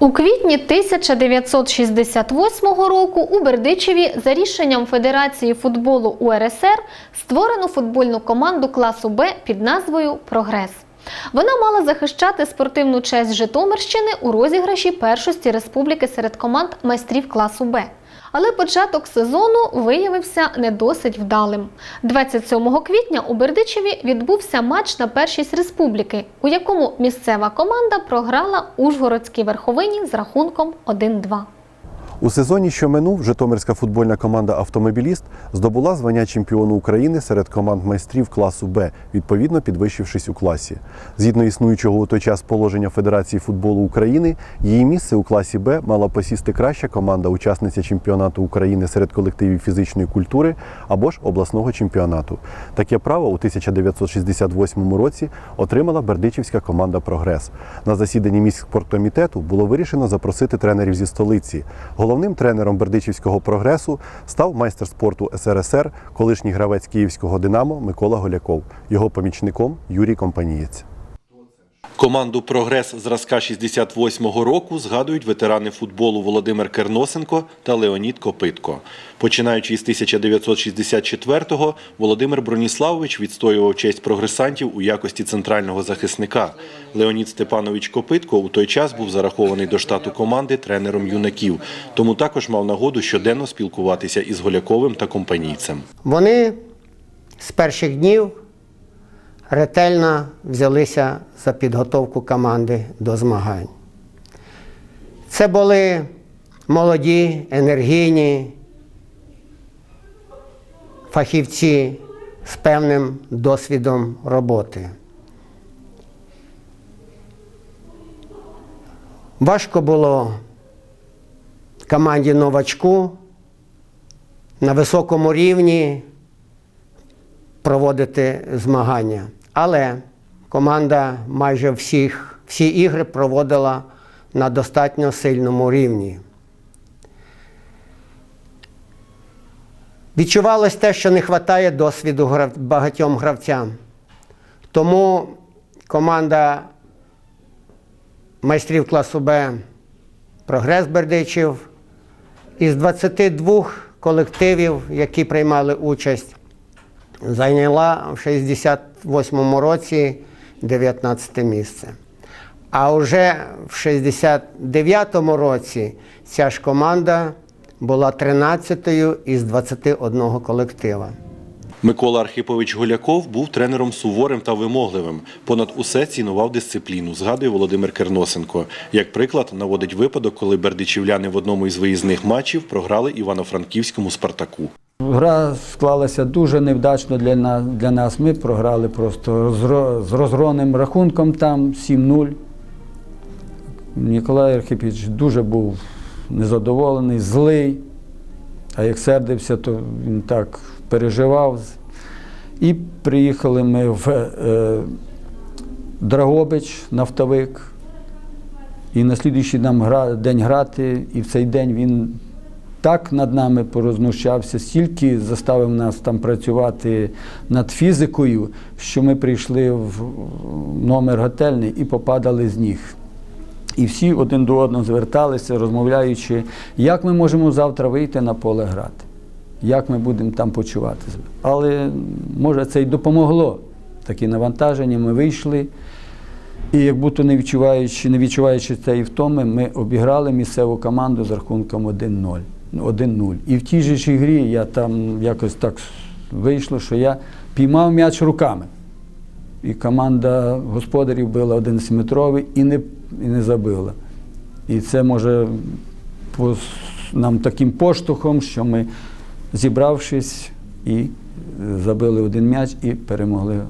У квітні 1968 року у Бердичеві за рішенням Федерації футболу УРСР створено футбольну команду класу Б під назвою Прогрес. Вона мала захищати спортивну честь Житомирщини у розіграші першості республіки серед команд майстрів класу Б. Але початок сезону виявився не досить вдалим. 27 квітня у Бердичеві відбувся матч на першість республіки, у якому місцева команда програла Ужгородській верховині з рахунком 1-2. У сезоні, що минув, Житомирська футбольна команда Автомобіліст здобула звання чемпіону України серед команд майстрів класу Б, відповідно підвищившись у класі. Згідно існуючого у той час положення Федерації футболу України, її місце у класі Б мала посісти краща команда, учасниця чемпіонату України серед колективів фізичної культури або ж обласного чемпіонату. Таке право у 1968 році отримала бердичівська команда Прогрес. На засіданні міськспорткомітету було вирішено запросити тренерів зі столиці. Головним тренером бердичівського прогресу став майстер спорту СРСР, колишній гравець київського Динамо Микола Голяков, його помічником Юрій Компанієць. Команду Прогрес зразка 68-го року згадують ветерани футболу Володимир Керносенко та Леонід Копитко. Починаючи з 1964-го, Володимир Броніславович відстоював честь прогресантів у якості центрального захисника. Леонід Степанович Копитко у той час був зарахований до штату команди тренером юнаків, тому також мав нагоду щоденно спілкуватися із Голяковим та компанійцем. Вони з перших днів ретельно взялися за підготовку команди до змагань. Це були молоді, енергійні фахівці з певним досвідом роботи. Важко було команді новачку на високому рівні проводити змагання. Але команда майже всіх, всі ігри проводила на достатньо сильному рівні. Відчувалось те, що не вистачає досвіду багатьом гравцям. Тому команда майстрів класу Б Прогрес Бердичів із 22 колективів, які приймали участь, зайняла в 68-му році 19 місце. А вже в 69-му році ця ж команда була 13-ю із 21 колектива. Микола Архипович Голяков був тренером суворим та вимогливим. Понад усе цінував дисципліну, згадує Володимир Керносенко. Як приклад, наводить випадок, коли бердичівляни в одному із виїзних матчів програли Івано-Франківському Спартаку. Гра склалася дуже невдачно для нас. Для нас. Ми програли просто з ро- розгромним рахунком там 7-0. Ніколай Архипович дуже був незадоволений, злий. А як сердився, то він так переживав. І приїхали ми в е, Драгобич, нафтовик. І на слідуючий нам день грати, і в цей день він так над нами порознущався, стільки заставив нас там працювати над фізикою, що ми прийшли в номер готельний і попадали з ніг. І всі один до одного зверталися, розмовляючи, як ми можемо завтра вийти на поле грати, як ми будемо там почуватися. Але може це й допомогло. Такі навантаження, ми вийшли. І як будто не відчуваючи, не відчуваючи цієї втоми, ми обіграли місцеву команду з рахунком 1-0. 1-0. І в тій же ж грі я там якось так вийшло, що я піймав м'яч руками. І команда господарів била 11-метровий і не, і не забила. І це може пос- нам таким поштовхом, що ми, зібравшись, і е, забили один м'яч і перемогли